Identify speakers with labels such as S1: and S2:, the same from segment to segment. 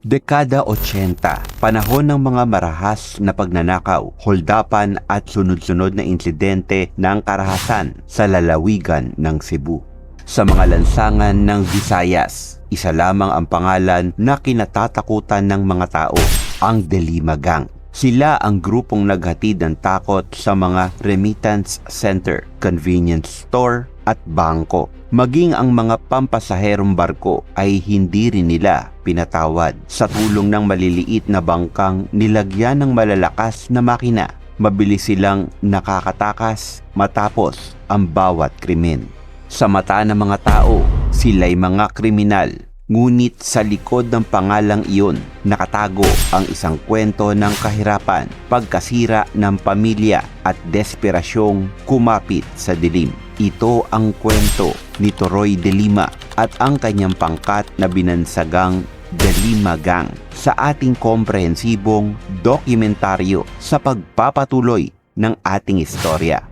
S1: Dekada 80, panahon ng mga marahas na pagnanakaw, holdapan at sunod-sunod na insidente ng karahasan sa lalawigan ng Cebu. Sa mga lansangan ng Visayas, isa lamang ang pangalan na kinatatakutan ng mga tao, ang Delima Gang. Sila ang grupong naghatid ng takot sa mga remittance center, convenience store at bangko. Maging ang mga pampasaherong barko ay hindi rin nila pinatawad. Sa tulong ng maliliit na bangkang nilagyan ng malalakas na makina, mabilis silang nakakatakas matapos ang bawat krimen. Sa mata ng mga tao, sila'y mga kriminal. Ngunit sa likod ng pangalang iyon, nakatago ang isang kwento ng kahirapan, pagkasira ng pamilya at desperasyong kumapit sa dilim. Ito ang kwento ni Toroy de Lima at ang kanyang pangkat na binansagang The Lima Gang sa ating komprehensibong dokumentaryo sa pagpapatuloy ng ating istorya.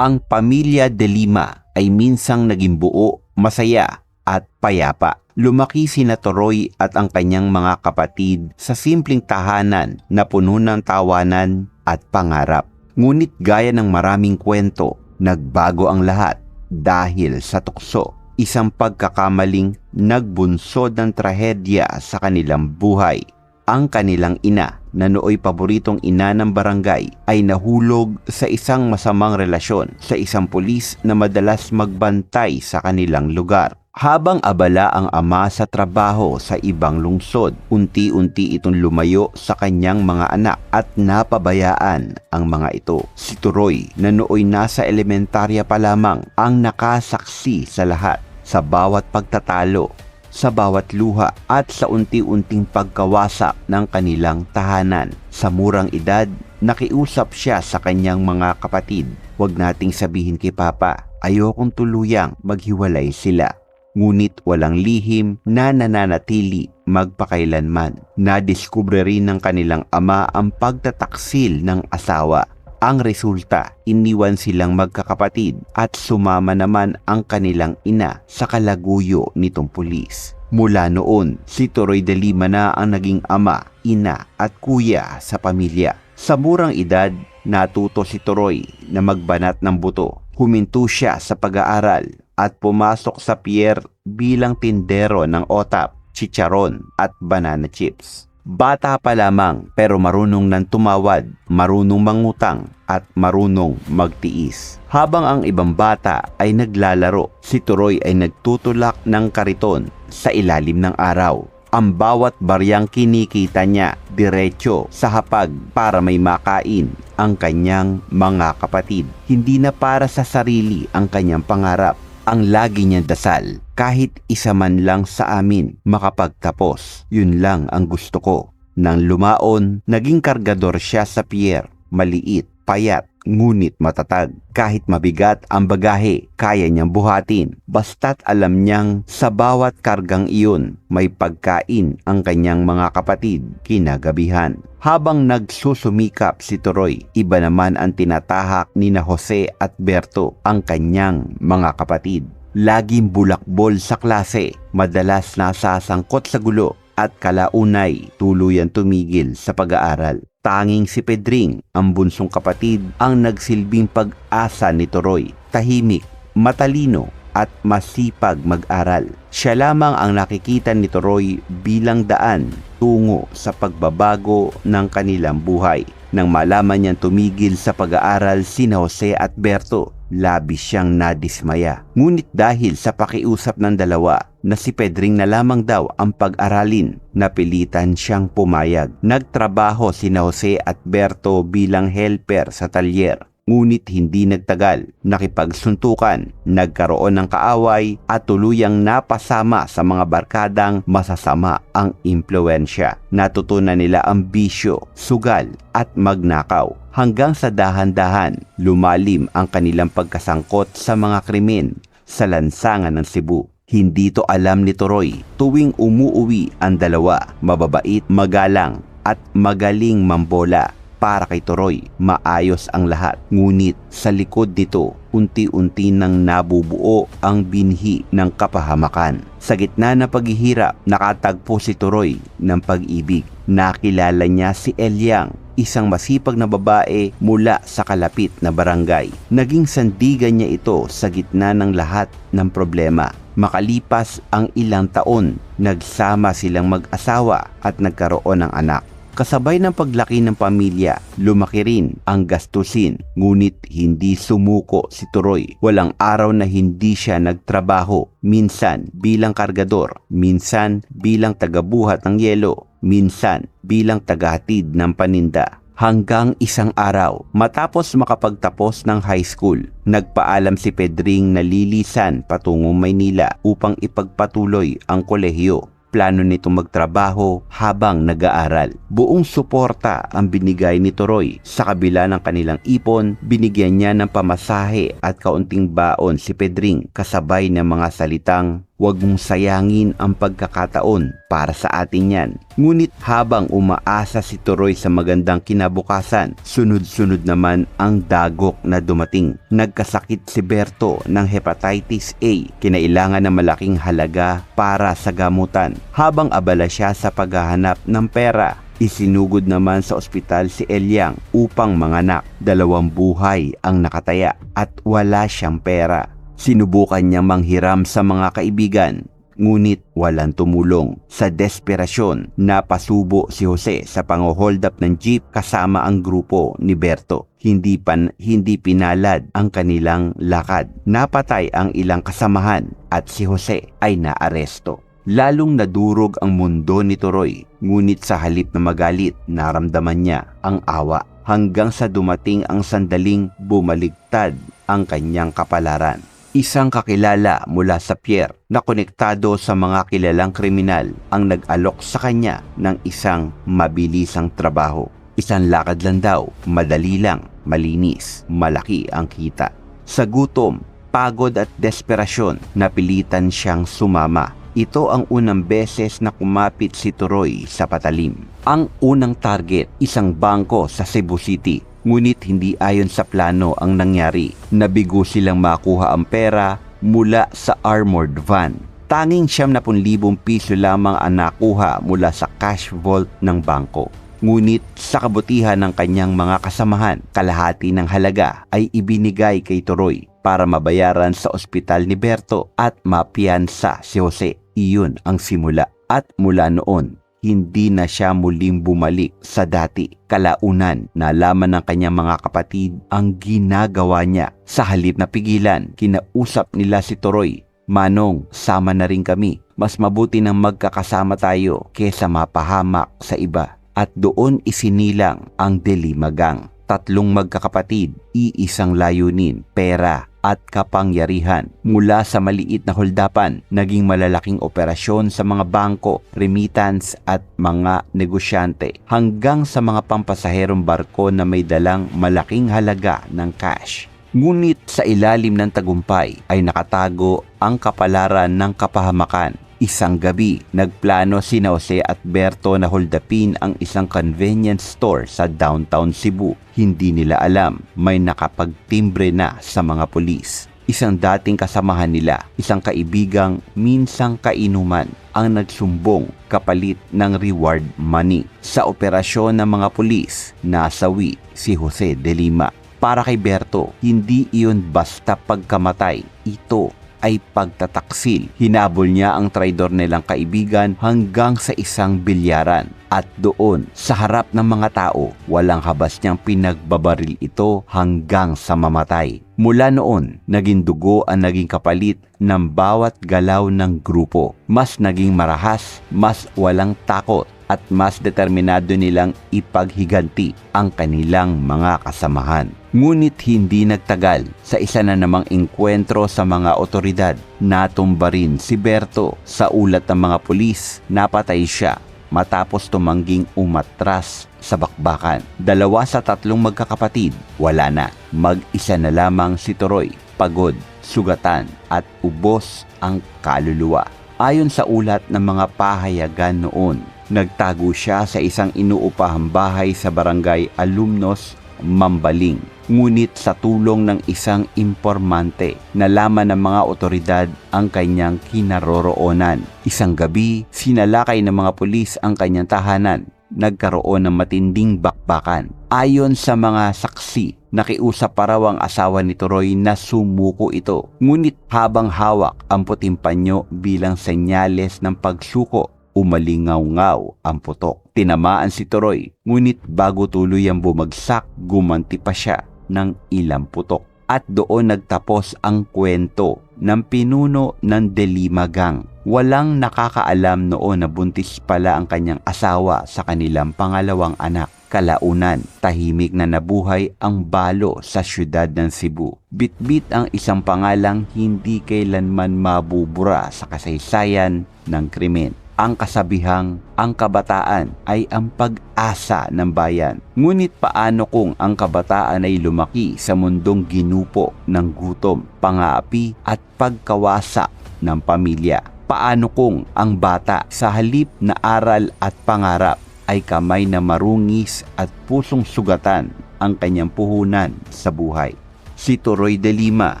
S1: Ang pamilya de Lima ay minsang naging buo, masaya at payapa. Lumaki si Toroy at ang kanyang mga kapatid sa simpleng tahanan na puno ng tawanan at pangarap. Ngunit gaya ng maraming kwento, nagbago ang lahat dahil sa tukso. Isang pagkakamaling nagbunsod ng trahedya sa kanilang buhay. Ang kanilang ina na nooy paboritong ina ng barangay ay nahulog sa isang masamang relasyon sa isang pulis na madalas magbantay sa kanilang lugar. Habang abala ang ama sa trabaho sa ibang lungsod, unti-unti itong lumayo sa kanyang mga anak at napabayaan ang mga ito. Si Turoy na nooy nasa elementarya pa lamang ang nakasaksi sa lahat sa bawat pagtatalo sa bawat luha at sa unti-unting pagkawasak ng kanilang tahanan. Sa murang edad, nakiusap siya sa kanyang mga kapatid. Huwag nating sabihin kay Papa, ayokong tuluyang maghiwalay sila. Ngunit walang lihim na nananatili magpakailanman. Nadiskubre rin ng kanilang ama ang pagtataksil ng asawa ang resulta, iniwan silang magkakapatid at sumama naman ang kanilang ina sa kalaguyo nitong pulis. Mula noon, si Toroy de Lima na ang naging ama, ina at kuya sa pamilya. Sa murang edad, natuto si Toroy na magbanat ng buto. Huminto siya sa pag-aaral at pumasok sa pier bilang tindero ng otap, chicharon at banana chips. Bata pa lamang pero marunong nang tumawad, marunong mangutang at marunong magtiis. Habang ang ibang bata ay naglalaro, si Turoy ay nagtutulak ng kariton sa ilalim ng araw. Ang bawat baryang kinikita niya diretso sa hapag para may makain ang kanyang mga kapatid. Hindi na para sa sarili ang kanyang pangarap, ang lagi niyang dasal. Kahit isa man lang sa amin makapagtapos, yun lang ang gusto ko. Nang lumaon, naging kargador siya sa pier. Maliit, payat, ngunit matatag. Kahit mabigat ang bagahe, kaya niyang buhatin. Basta't alam niyang sa bawat kargang iyon, may pagkain ang kanyang mga kapatid kinagabihan. Habang nagsusumikap si Toroy, iba naman ang tinatahak ni na Jose at Berto ang kanyang mga kapatid. Laging bulakbol sa klase, madalas nasasangkot sa gulo at kalaunay tuluyan tumigil sa pag-aaral. Tanging si Pedring, ang bunsong kapatid, ang nagsilbing pag-asa ni Toroy. Tahimik, matalino at masipag mag-aral. Siya lamang ang nakikita ni Toroy bilang daan tungo sa pagbabago ng kanilang buhay. Nang malaman niyang tumigil sa pag-aaral sina Jose at Berto, labis siyang nadismaya. Ngunit dahil sa pakiusap ng dalawa na si Pedring na lamang daw ang pag-aralin, napilitan siyang pumayag. Nagtrabaho sina Jose at Berto bilang helper sa talyer ngunit hindi nagtagal. Nakipagsuntukan, nagkaroon ng kaaway at tuluyang napasama sa mga barkadang masasama ang impluensya. Natutunan nila ang bisyo, sugal at magnakaw. Hanggang sa dahan-dahan, lumalim ang kanilang pagkasangkot sa mga krimen sa lansangan ng Cebu. Hindi to alam ni Toroy. Tuwing umuuwi ang dalawa, mababait, magalang at magaling mambola Para kay Toroy, maayos ang lahat. Ngunit sa likod nito, unti-unti nang nabubuo ang binhi ng kapahamakan. Sa gitna ng paghihirap, nakatagpo si Toroy ng pag-ibig. Nakilala niya si Elyang, isang masipag na babae mula sa kalapit na barangay. Naging sandigan niya ito sa gitna ng lahat ng problema. Makalipas ang ilang taon, nagsama silang mag-asawa at nagkaroon ng anak. Kasabay ng paglaki ng pamilya, lumaki rin ang gastusin ngunit hindi sumuko si Turoy. Walang araw na hindi siya nagtrabaho, minsan bilang kargador, minsan bilang tagabuhat ng yelo, minsan bilang tagahatid ng paninda. Hanggang isang araw, matapos makapagtapos ng high school, nagpaalam si Pedring na lilisan patungong Maynila upang ipagpatuloy ang kolehiyo plano nito magtrabaho habang nag-aaral. Buong suporta ang binigay ni Toroy. Sa kabila ng kanilang ipon, binigyan niya ng pamasahe at kaunting baon si Pedring kasabay ng mga salitang Huwag mong sayangin ang pagkakataon para sa atin yan. Ngunit habang umaasa si Toroy sa magandang kinabukasan, sunod-sunod naman ang dagok na dumating. Nagkasakit si Berto ng hepatitis A, kinailangan ng malaking halaga para sa gamutan. Habang abala siya sa paghahanap ng pera, Isinugod naman sa ospital si Elyang upang manganak. Dalawang buhay ang nakataya at wala siyang pera. Sinubukan niya manghiram sa mga kaibigan, ngunit walang tumulong. Sa desperasyon, napasubo si Jose sa pang-hold up ng jeep kasama ang grupo ni Berto. Hindi, pan, hindi pinalad ang kanilang lakad. Napatay ang ilang kasamahan at si Jose ay naaresto. Lalong nadurog ang mundo ni Toroy, ngunit sa halip na magalit, naramdaman niya ang awa hanggang sa dumating ang sandaling bumaligtad ang kanyang kapalaran isang kakilala mula sa Pierre na konektado sa mga kilalang kriminal ang nag-alok sa kanya ng isang mabilisang trabaho. Isang lakad lang daw, madali lang, malinis, malaki ang kita. Sa gutom, pagod at desperasyon, napilitan siyang sumama. Ito ang unang beses na kumapit si Turoy sa patalim. Ang unang target, isang bangko sa Cebu City Ngunit hindi ayon sa plano ang nangyari. Nabigo silang makuha ang pera mula sa armored van. Tanging siyam na libong piso lamang ang nakuha mula sa cash vault ng bangko. Ngunit sa kabutihan ng kanyang mga kasamahan, kalahati ng halaga ay ibinigay kay Toroy para mabayaran sa ospital ni Berto at mapiansa si Jose. Iyon ang simula. At mula noon, hindi na siya muling bumalik sa dati. Kalaunan, nalaman ng kanyang mga kapatid ang ginagawa niya. Sa halip na pigilan, kinausap nila si Toroy. Manong, sama na rin kami. Mas mabuti nang magkakasama tayo kesa mapahamak sa iba. At doon isinilang ang Delimagang. Tatlong magkakapatid, iisang layunin, pera, at kapangyarihan. Mula sa maliit na holdapan, naging malalaking operasyon sa mga bangko, remittance at mga negosyante hanggang sa mga pampasaherong barko na may dalang malaking halaga ng cash. Ngunit sa ilalim ng tagumpay ay nakatago ang kapalaran ng kapahamakan Isang gabi, nagplano si Jose at Berto na holdapin ang isang convenience store sa downtown Cebu. Hindi nila alam, may nakapagtimbre na sa mga pulis. Isang dating kasamahan nila, isang kaibigang minsang kainuman ang nagsumbong kapalit ng reward money. Sa operasyon ng mga pulis, nasawi si Jose de Lima. Para kay Berto, hindi iyon basta pagkamatay. Ito ay pagtataksil. Hinabol niya ang traidor nilang kaibigan hanggang sa isang bilyaran. At doon, sa harap ng mga tao, walang habas niyang pinagbabaril ito hanggang sa mamatay. Mula noon, naging dugo ang naging kapalit ng bawat galaw ng grupo. Mas naging marahas, mas walang takot at mas determinado nilang ipaghiganti ang kanilang mga kasamahan. Ngunit hindi nagtagal sa isa na namang engkwentro sa mga otoridad. Natumba rin si Berto sa ulat ng mga pulis. Napatay siya matapos tumangging umatras sa bakbakan. Dalawa sa tatlong magkakapatid, wala na. Mag-isa na lamang si Toroy, pagod, sugatan at ubos ang kaluluwa. Ayon sa ulat ng mga pahayagan noon, Nagtago siya sa isang inuupahang bahay sa barangay Alumnos, Mambaling. Ngunit sa tulong ng isang impormante, nalaman ng mga otoridad ang kanyang kinaroroonan. Isang gabi, sinalakay ng mga pulis ang kanyang tahanan. Nagkaroon ng matinding bakbakan. Ayon sa mga saksi, nakiusap pa raw ang asawa ni Toroy na sumuko ito. Ngunit habang hawak ang puting panyo bilang senyales ng pagsuko, umalingaw-ngaw ang putok. Tinamaan si Toroy, ngunit bago tuloy ang bumagsak, gumanti pa siya ng ilang putok. At doon nagtapos ang kwento ng pinuno ng Delimagang. Walang nakakaalam noon na buntis pala ang kanyang asawa sa kanilang pangalawang anak. Kalaunan, tahimik na nabuhay ang balo sa syudad ng Cebu. Bitbit ang isang pangalang hindi kailanman mabubura sa kasaysayan ng krimen ang kasabihang ang kabataan ay ang pag-asa ng bayan. Ngunit paano kung ang kabataan ay lumaki sa mundong ginupo ng gutom, pangaapi at pagkawasak ng pamilya? Paano kung ang bata sa halip na aral at pangarap ay kamay na marungis at pusong sugatan ang kanyang puhunan sa buhay? Si Toroy de Lima,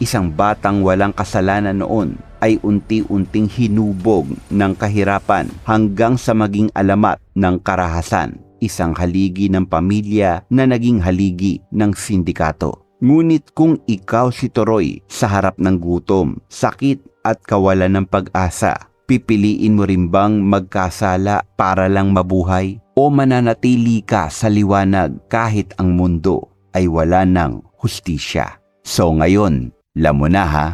S1: isang batang walang kasalanan noon, ay unti-unting hinubog ng kahirapan hanggang sa maging alamat ng karahasan, isang haligi ng pamilya na naging haligi ng sindikato. Ngunit kung ikaw si Toroy sa harap ng gutom, sakit at kawalan ng pag-asa, pipiliin mo rin bang magkasala para lang mabuhay? O mananatili ka sa liwanag kahit ang mundo ay wala ng hustisya? So ngayon, alam mo na ha,